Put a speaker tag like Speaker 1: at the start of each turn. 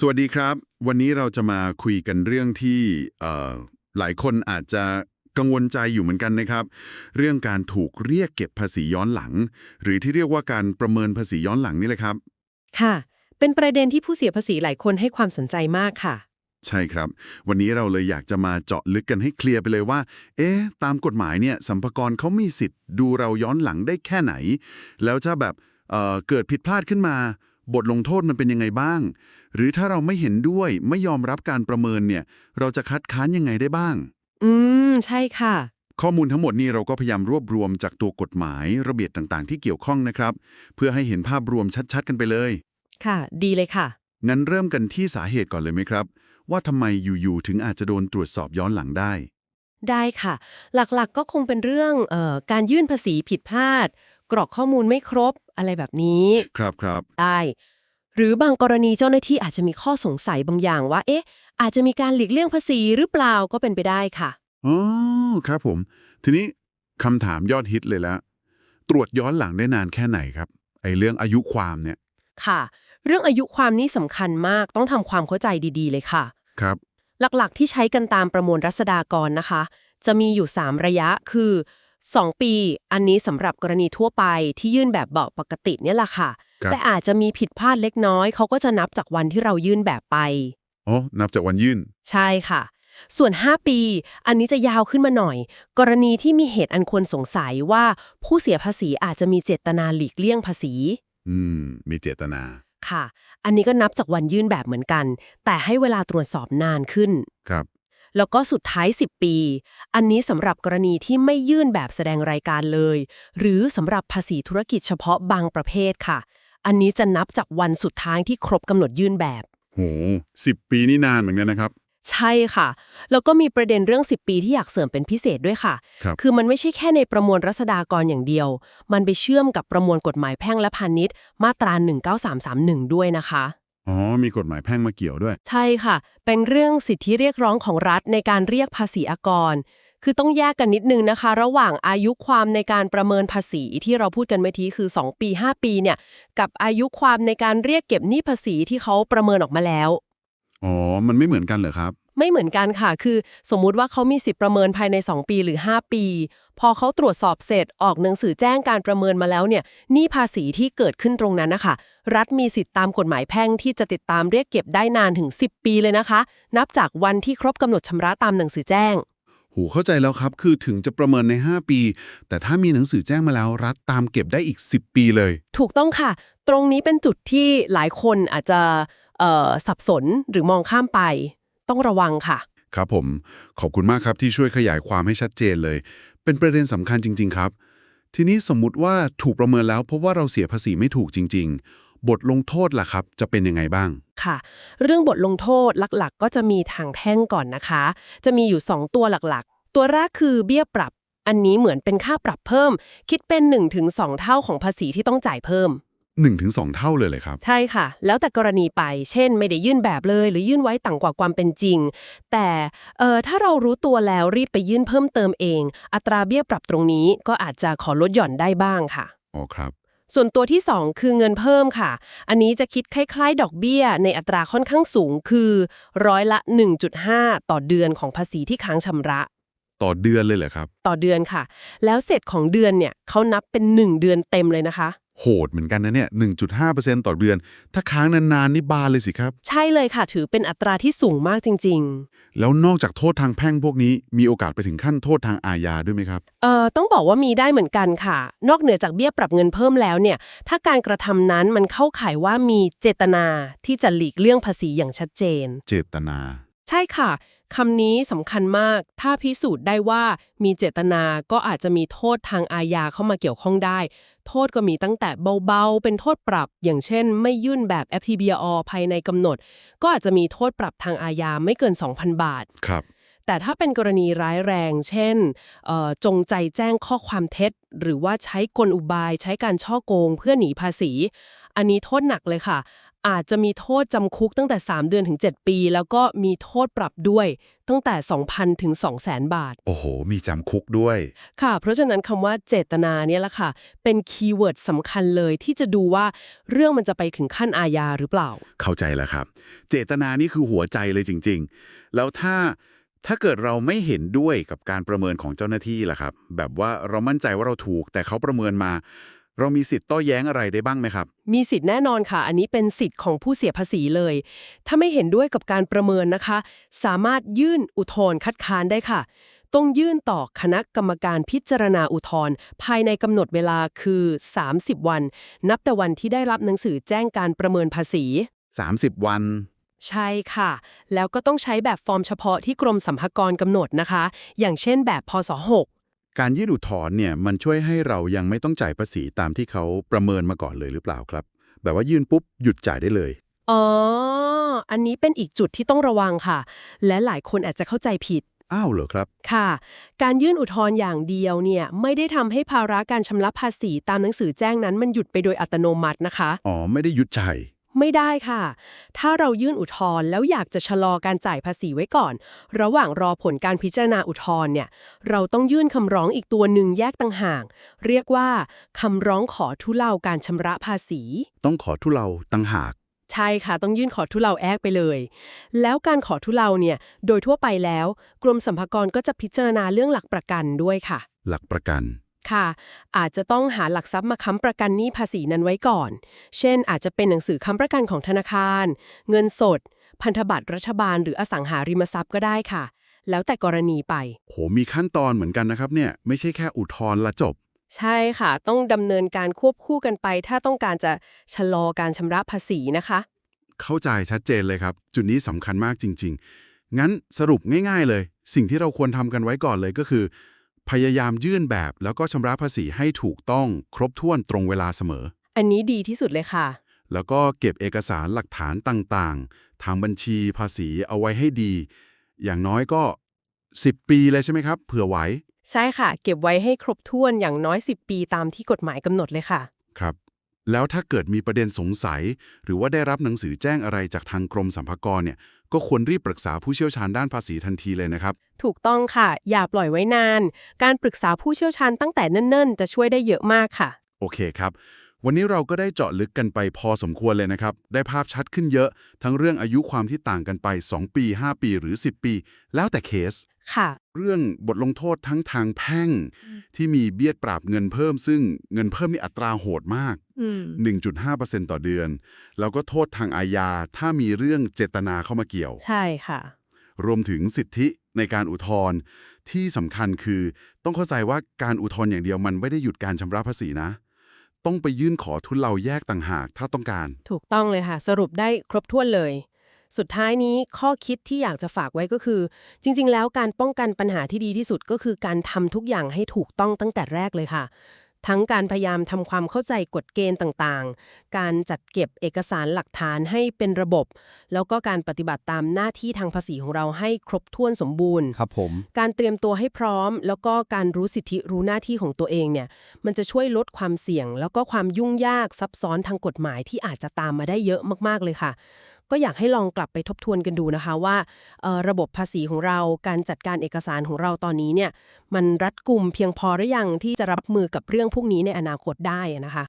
Speaker 1: สวัสดีครับ วันนี้เราจะมาคุยกันเรื่องที่เอ่อหลายคนอาจจะกังวลใจอยู่เหมือนกันนะครับ เรื่องการถูกเรียกเก็บภาษีย้อนหลัง หรือที่เรียกว่าการประเมินภาษีย้อนหลังนี่แหละครับ
Speaker 2: ค่ะ เป็นประเด็นที่ผู้เสียภาษีหลายคนให้ความสนใจมากค่ะ
Speaker 1: ใช่ครับ วันนี้เราเลยอยากจะมาเจาะลึกกันให้เคลียร์ไปเลยว่า เอ๊ะตามกฎหมายเนี่ยสัมภากรเขามีสิทธิ์ดูเราย้อนหลังได้แค่ไหน แล้วถ้าแบบเอ่อเกิดผิดพลาดขึ้นมา บทลงโทษมันเป็นยังไงบ้าง หรือถ้าเราไม่เห็นด้วยไม่ยอมรับการประเมินเนี่ย เราจะคัดค้านยังไงได้บ้าง
Speaker 2: อืม ใช่ค่ะ
Speaker 1: ข้อมูลทั้งหมดนี้เราก็พยายามรวบรวมจากตัวกฎหมาย ระเบียบต่างๆ ที่เกี่ยวข้องนะครับ เพื่อให้เห็นภาพรวมชัดๆ กันไปเลย
Speaker 2: ค่ะ ดีเลยค่ะ
Speaker 1: งั้นเริ่มกันที่สาเหตุก่อนเลยไหมครับ ว่าทำไมอยู่ๆถึงอาจจะโดนตรวจสอบย้อนหลังได้
Speaker 2: ได้ค่ะ หลักๆก็คงเป็นเรื่องเอ่อการยื่นภาษีผิดพลาด กรอกข้อมูลไม่ครบอะไรแบบนี้
Speaker 1: ครับครับ
Speaker 2: ได้ หรือบางกรณีเจ้าหน้าที่อาจจะมีข้อสงสัยบางอย่างว่า เอ๊ะ อาจจะมีการหลีกเลี่ยงภาษีหรือเปล่าก็เป็นไปได้ค่ะ
Speaker 1: อ๋อครับผม ทีนี้คำถามยอดฮิตเลยแล้วตรวจย้อนหลังได้นานแค่ไหนครับ ไอ้เรื่องอายุความเนี่ย
Speaker 2: ค่ะ เรื่องอายุความนี่สำคัญมากต้องทำความเข้าใจดีๆ เลยค่ะ
Speaker 1: ครับ
Speaker 2: หลักๆที่ใช้กันตามประมวลรัษฎากรนะคะ จะมีอยู่ 3 ระยะคือ 2 ปี อันนี้สำหรับกรณีทั่วไปที่ยื่นแบบเบาะปกติเนี่ยแหละค่ะ
Speaker 1: ครับ
Speaker 2: แต่อาจจะมีผิดพลาดเล็กน้อย เขาก็จะนับจากวันที่เรายื่นแบบไป
Speaker 1: อ๋อ นับจากวันยื่น
Speaker 2: ใช่ค่ะ ส่วน 5 ปี อันนี้จะยาวขึ้นมาหน่อย กรณีที่มีเหตุอันควรสงสัยว่าผู้เสียภาษีอาจจะมีเจตนาหลีกเลี่ยงภาษี
Speaker 1: อืม มีเจตนา
Speaker 2: ค่ะ อันนี้ก็นับจากวันยื่นแบบเหมือนกัน แต่ให้เวลาตรวจสอบนานขึ้น
Speaker 1: ครับ
Speaker 2: แล้วก็สุดท้าย 10 ปี อันนี้สำหรับกรณีที่ไม่ยื่นแบบแสดงรายการเลย หรือสำหรับภาษีธุรกิจเฉพาะบางประเภทค่ะ อันนี้จะนับจากวันสุดท้ายที่ครบกำหนดยื่นแบบ
Speaker 1: โหสิบปีนี่นานเหมือนกันนะครับ
Speaker 2: ใช่ค่ะ แล้วก็มีประเด็นเรื่อง 10 ปีที่อยากเสริมเป็นพิเศษด้วยค่ะ
Speaker 1: ครับ
Speaker 2: คือมันไม่ใช่แค่ในประมวลรัษฎากรอย่างเดียว มันไปเชื่อมกับประมวลกฎหมายแพ่งและพาณิชย์มาตรา 19331 ด้วยนะคะ
Speaker 1: อ๋อ มีกฎหมายแพ่งมาเกี่ยวด้วย
Speaker 2: ใช่ค่ะ เป็นเรื่องสิทธิเรียกร้องของรัฐในการเรียกภาษีอากร คือต้องแยกกันนิดนึงนะคะ ระหว่างอายุความในการประเมินภาษีที่เราพูดกันเมื่อกี้คือ 2 ปี 5 ปีเนี่ย กับอายุความในการเรียกเก็บหนี้ภาษีที่เขาประเมินออกมาแล้ว
Speaker 1: อ๋อ มันไม่เหมือนกันเหรอครับ
Speaker 2: ไม่เหมือนกันค่ะ คือสมมุติว่าเขามีสิทธิ์ประเมินภายใน 2 ปีหรือ 5 ปี พอเขาตรวจสอบเสร็จออกหนังสือแจ้งการประเมินมาแล้วเนี่ยหนี้ภาษีที่เกิดขึ้นตรงนั้นนะคะ รัฐมีสิทธิ์ตามกฎหมายแพ่งที่จะติดตามเรียกเก็บได้นานถึง 10 ปีเลยนะคะ นับจากวันที่ครบกำหนดชำระตามหนังสือแจ้ง
Speaker 1: หูเข้าใจแล้วครับ คือถึงจะประเมินใน 5 ปี แต่ถ้ามีหนังสือแจ้งมาแล้ว รัฐตามเก็บได้อีก 10 ปีเลย
Speaker 2: ถูกต้องค่ะ ตรงนี้เป็นจุดที่หลายคนอาจจะเอ่อสับสนหรือมองข้ามไป ต้องระวังค่ะ
Speaker 1: ครับผม ขอบคุณมากครับที่ช่วยขยายความให้ชัดเจนเลย เป็นประเด็นสำคัญจริง ๆ ครับ ทีนี้สมมุติว่าถูกประเมินแล้วพบว่าเราเสียภาษีไม่ถูกจริง ๆ บทลงโทษล่ะครับ จะเป็นยังไงบ้าง
Speaker 2: ค่ะ เรื่องบทลงโทษหลักๆ ก็จะมีทางแพ่งก่อนนะคะ จะมีอยู่ 2 ตัวหลักๆ ตัวแรกคือเบี้ยปรับ อันนี้เหมือนเป็นค่าปรับเพิ่ม คิดเป็น 1-2 เท่าของภาษีที่ต้องจ่ายเพิ่ม
Speaker 1: 1-2 เท่าเลยเลยครับ
Speaker 2: ใช่ค่ะ แล้วแต่กรณีไป เช่น ไม่ได้ยื่นแบบเลย หรือยื่นไว้ต่ำกว่าความเป็นจริง แต่เอ่อถ้าเรารู้ตัวแล้วรีบไปยื่นเพิ่มเติมเอง อัตราเบี้ยปรับตรงนี้ก็อาจจะขอลดหย่อนได้บ้างค่ะ
Speaker 1: อ๋อครับ
Speaker 2: ส่วนตัวที่ 2 คือเงินเพิ่มค่ะ อันนี้จะคิดคล้ายๆ ดอกเบี้ย ในอัตราค่อนข้างสูงคือร้อยละ 1.5 ต่อเดือนของภาษีที่ค้างชำระ
Speaker 1: ต่อเดือนเลยเหรอครับ
Speaker 2: ต่อเดือนค่ะ แล้วเสร็จของเดือนเนี่ยเขานับเป็น 1 เดือนเต็มเลยนะคะ
Speaker 1: โหดเหมือนกันนะเนี่ย 1.5%ต่อเดือน ถ้าค้างนานๆนี่บานเลยสิครับ
Speaker 2: ใช่เลยค่ะ ถือเป็นอัตราที่สูงมากจริง
Speaker 1: แล้วนอกจากโทษทางแพ่งพวกนี้ มีโอกาสไปถึงขั้นโทษทางอาญาด้วยไหมครับ
Speaker 2: ๆเอ่อ ต้องบอกว่ามีได้เหมือนกันค่ะ นอกเหนือจากเบี้ยปรับเงินเพิ่มแล้วเนี่ย ถ้าการกระทำนั้นมันเข้าข่ายว่ามีเจตนาที่จะหลีกเลี่ยงภาษีอย่างชัดเจน
Speaker 1: เจตนา
Speaker 2: ใช่ค่ะ คำนี้สำคัญมาก ถ้าพิสูจน์ได้ว่ามีเจตนาก็อาจจะมีโทษทางอาญาเข้ามาเกี่ยวข้องได้ โทษก็มีตั้งแต่เบาๆ เป็นโทษปรับ อย่างเช่น ไม่ยื่นแบบ FTBR ภายในกำหนด ก็อาจจะมีโทษปรับทางอาญาไม่เกิน 2,000 บาท
Speaker 1: ครับ
Speaker 2: แต่ถ้าเป็นกรณีร้ายแรง เช่นเอ่อจงใจแจ้งข้อความเท็จ หรือว่าใช้กลอุบาย ใช้การช่อโกงเพื่อหนีภาษี อันนี้โทษหนักเลยค่ะ อาจจะมีโทษจำคุกตั้งแต่ 3 เดือนถึง 7 ปี แล้วก็มีโทษปรับด้วยตั้งแต่ 2,000 ถึง 200,000 บาท
Speaker 1: โอ้โห มีจำคุกด้วย
Speaker 2: ค่ะ เพราะฉะนั้นคำว่าเจตนาเนี่ยแหละค่ะ เป็นคีย์เวิร์ดสำคัญเลยที่จะดูว่าเรื่องมันจะไปถึงขั้นอาญาหรือเปล่า
Speaker 1: เข้าใจแล้วครับ เจตนานี่คือหัวใจเลยจริง ๆ แล้วถ้าถ้าเกิดเราไม่เห็นด้วยกับการประเมินของเจ้าหน้าที่ล่ะครับ แบบว่าเรามั่นใจว่าเราถูก แต่เขาประเมินมา เรามีสิทธิ์โต้แย้งอะไรได้บ้างไหมครับ
Speaker 2: มีสิทธิ์แน่นอนค่ะ อันนี้เป็นสิทธิ์ของผู้เสียภาษีเลย ถ้าไม่เห็นด้วยกับการประเมินนะคะ สามารถยื่นอุทธรณ์คัดค้านได้ค่ะ ต้องยื่นต่อคณะกรรมการพิจารณาอุทธรณ์ภายในกำหนดเวลาคือ 30 วัน นับแต่วันที่ได้รับหนังสือแจ้งการประเมินภาษี
Speaker 1: 30 วัน
Speaker 2: ใช่ค่ะ แล้วก็ต้องใช้แบบฟอร์มเฉพาะที่กรมสรรพากรกำหนดนะคะ อย่างเช่นแบบพศ6
Speaker 1: การยื่นอุทธรณ์เนี่ยมันช่วยให้เรายังไม่ต้องจ่ายภาษีตามที่เขาประเมินมาก่อนเลยหรือเปล่าครับ แบบว่ายื่นปุ๊บหยุดจ่ายได้เลย
Speaker 2: อ๋อ อันนี้เป็นอีกจุดที่ต้องระวังค่ะ และหลายคนอาจจะเข้าใจผิด
Speaker 1: อ้าวเหรอครับ
Speaker 2: ค่ะ การยื่นอุทธรณ์อย่างเดียวเนี่ยไม่ได้ทำให้ภาระการชำระภาษีตามหนังสือแจ้งนั้นมันหยุดไปโดยอัตโนมัตินะคะ
Speaker 1: อ๋อ ไม่ได้หยุดจ่าย
Speaker 2: ไม่ได้ค่ะ ถ้าเรายื่นอุทธรณ์แล้วอยากจะชะลอการจ่ายภาษีไว้ก่อน ระหว่างรอผลการพิจารณาอุทธรณ์เนี่ย เราต้องยื่นคำร้องอีกตัวหนึ่งแยกต่างหาก เรียกว่าคำร้องขอทุเลาการชำระภาษี
Speaker 1: ต้องขอทุเลาตั้งหาก
Speaker 2: ใช่ค่ะ ต้องยื่นขอทุเลาแอกไปเลย แล้วการขอทุเลาเนี่ย โดยทั่วไปแล้ว กรมสรรพากรก็จะพิจารณาเรื่องหลักประกันด้วยค่ะ
Speaker 1: หลักประกัน
Speaker 2: ค่ะ อาจจะต้องหาหลักทรัพย์มาค้ำประกันหนี้ภาษีนั้นไว้ก่อน เช่น อาจจะเป็นหนังสือค้ำประกันของธนาคาร เงินสด พันธบัตรรัฐบาล หรืออสังหาริมทรัพย์ก็ได้ค่ะ แล้วแต่กรณีไป
Speaker 1: โห มีขั้นตอนเหมือนกันนะครับเนี่ย ไม่ใช่แค่อุทธรณ์ละจบ
Speaker 2: ใช่ค่ะ ต้องดำเนินการควบคู่กันไป ถ้าต้องการจะชะลอการชำระภาษีนะคะ
Speaker 1: เข้าใจชัดเจนเลยครับ จุดนี้สำคัญมากจริง ๆ งั้นสรุปง่าย ๆ เลย สิ่งที่เราควรทำกันไว้ก่อนเลยก็คือ พยายามยื่นแบบแล้วก็ชำระภาษีให้ถูกต้องครบถ้วนตรงเวลาเสมอ
Speaker 2: อันนี้ดีที่สุดเลยค่ะ
Speaker 1: แล้วก็เก็บเอกสารหลักฐานต่างๆ ทางบัญชีภาษีเอาไว้ให้ดี อย่างน้อยก็ 10 ปีเลยใช่ไหมครับ เผื่อไหว
Speaker 2: ใช่ค่ะ เก็บไว้ให้ครบถ้วนอย่างน้อย 10 ปีตามที่กฎหมายกำหนดเลยค่ะ
Speaker 1: ครับ แล้วถ้าเกิดมีประเด็นสงสัย หรือว่าได้รับหนังสือแจ้งอะไรจากทางกรมสรรพากรเนี่ย ก็ควรรีบปรึกษาผู้เชี่ยวชาญด้านภาษีทันทีเลยนะครับ
Speaker 2: ถูกต้องค่ะ อย่าปล่อยไว้นาน การปรึกษาผู้เชี่ยวชาญตั้งแต่เนิ่นๆ จะช่วยได้เยอะมากค่ะ
Speaker 1: โอเคครับ วันนี้เราก็ได้เจาะลึกกันไปพอสมควรเลยนะครับ ได้ภาพชัดขึ้นเยอะ ทั้งเรื่องอายุความที่ต่างกันไป 2 ปี 5 ปีหรือ 10 ปี แล้วแต่เคส
Speaker 2: ค่ะ
Speaker 1: เรื่องบทลงโทษทั้งทางแพ่ง ที่มีเบี้ยปรับเงินเพิ่ม ซึ่งเงินเพิ่มนี่อัตราโหดมาก
Speaker 2: อืม
Speaker 1: 1.5%ต่อเดือน แล้วก็โทษทางอาญาถ้ามีเรื่องเจตนาเข้ามาเกี่ยว
Speaker 2: ใช่ค่ะ
Speaker 1: รวมถึงสิทธิในการอุทธรณ์ที่สำคัญคือต้องเข้าใจว่าการอุทธรณ์อย่างเดียวมันไม่ได้หยุดการชำระภาษีนะ ต้องไปยื่นขอทุนเราแยกต่างหากถ้าต้องการ
Speaker 2: ถูกต้องเลยค่ะ สรุปได้ครบถ้วนเลย สุดท้ายนี้ข้อคิดที่อยากจะฝากไว้ก็คือ จริง ๆ แล้วการป้องกันปัญหาที่ดีที่สุดก็คือการทำทุกอย่างให้ถูกต้องตั้งแต่แรกเลยค่ะ ทั้งการพยายามทำความเข้าใจกฎเกณฑ์ต่างๆ การจัดเก็บเอกสารหลักฐานให้เป็นระบบ แล้วก็การปฏิบัติตามหน้าที่ทางภาษีของเราให้ครบถ้วนสมบูรณ์
Speaker 3: ครับผม
Speaker 2: การเตรียมตัวให้พร้อม แล้วก็การรู้สิทธิรู้หน้าที่ของตัวเองเนี่ย มันจะช่วยลดความเสี่ยง แล้วก็ความยุ่งยากซับซ้อนทางกฎหมายที่อาจจะตามมาได้เยอะมากๆเลยค่ะ ก็อยากให้ลองกลับไปทบทวนกันดูนะคะว่าระบบภาษีของเราการจัดการเอกสารของเราตอนนี้เนี่ยมันรัดกุมเพียงพอหรือยังที่จะรับมือกับเรื่องพวกนี้ในอนาคตได้นะคะ